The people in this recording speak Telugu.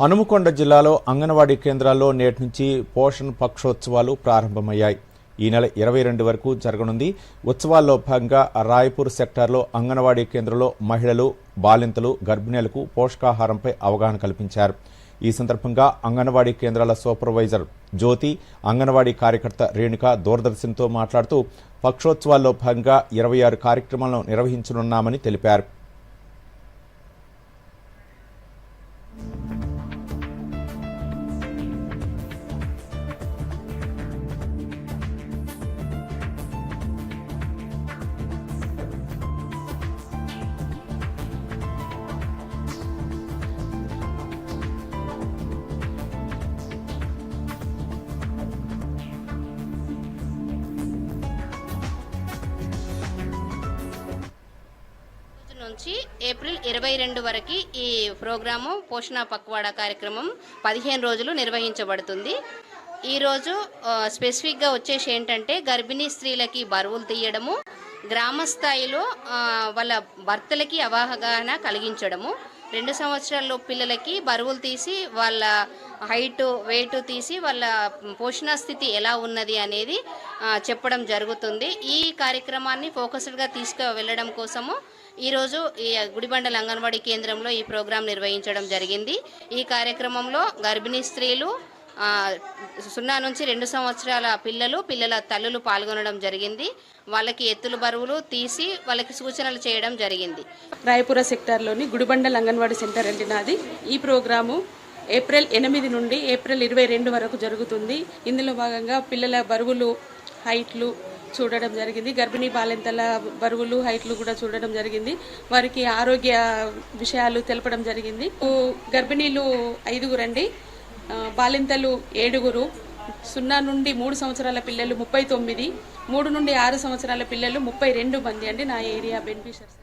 హనుమకొండ జిల్లాలో అంగన్వాడీ కేంద్రాల్లో నేటి నుంచి పోషణ్ పక్షోత్సవాలు ప్రారంభమయ్యాయి. ఈ నెల ఇరవై రెండు వరకు జరగనుంది. ఉత్సవాల్లో భాగంగా రాయపూర్ సెక్టార్లో అంగన్వాడీ కేంద్రంలో మహిళలు బాలింతలు గర్భిణీలకు పోషకాహారంపై అవగాహన కల్పించారు. ఈ సందర్భంగా అంగన్వాడీ కేంద్రాల సూపర్వైజర్ జ్యోతి అంగన్వాడీ కార్యకర్త రేణుక దూరదర్శన్తో మాట్లాడుతూ పక్షోత్సవాల్లో భాగంగా ఇరవై ఆరు కార్యక్రమాలను నిర్వహించనున్నామని తెలిపారు. నుంచి ఏప్రిల్ ఇరవై రెండు వరకు ఈ ప్రోగ్రాము పోషణ పక్వాడా కార్యక్రమం పదిహేను రోజులు నిర్వహించబడుతుంది. ఈరోజు స్పెసిఫిక్గా వచ్చేసి ఏంటంటే గర్భిణీ స్త్రీలకి బరువులు తీయడము గ్రామ స్థాయిలో వాళ్ళ భర్తలకి అవగాహన కలిగించడము. రెండు సంవత్సరాల్లో పిల్లలకి బరువులు తీసి వాళ్ళ హైట్ వెయిట్ తీసి వాళ్ళ పోషణ స్థితి ఎలా ఉన్నది అనేది చెప్పడం జరుగుతుంది. ఈ కార్యక్రమాన్ని ఫోకస్డ్గా తీసుకు వెళ్ళడం కోసము ఈరోజు ఈ గుడిబండల అంగన్వాడీ కేంద్రంలో ఈ ప్రోగ్రాం నిర్వహించడం జరిగింది. ఈ కార్యక్రమంలో గర్భిణీ స్త్రీలు సున్నా నుంచి రెండు సంవత్సరాల పిల్లలు పిల్లల తల్లులు పాల్గొనడం జరిగింది. వాళ్ళకి ఎత్తులు బరువులు తీసి వాళ్ళకి సూచనలు చేయడం జరిగింది. రాయపుర సెక్టార్లోని గుడిబండల్ అంగన్వాడీ సెంటర్ వెళ్ళినది ఈ ప్రోగ్రాము ఏప్రిల్ ఎనిమిది నుండి ఏప్రిల్ ఇరవై రెండు వరకు జరుగుతుంది. ఇందులో భాగంగా పిల్లల బరువులు హైట్లు చూడడం జరిగింది. గర్భిణీ బాలింతల బరువులు హైట్లు కూడా చూడడం జరిగింది. వారికి ఆరోగ్య విషయాలు తెలపడం జరిగింది. గర్భిణీలు ఐదుగురండి బాలింతలు ఏడుగురు సున్నా నుండి మూడు సంవత్సరాల పిల్లలు ముప్పై తొమ్మిది మూడు నుండి ఆరు సంవత్సరాల పిల్లలు ముప్పై రెండు మంది అండి నా ఏరియా బెనిఫిషర్స్.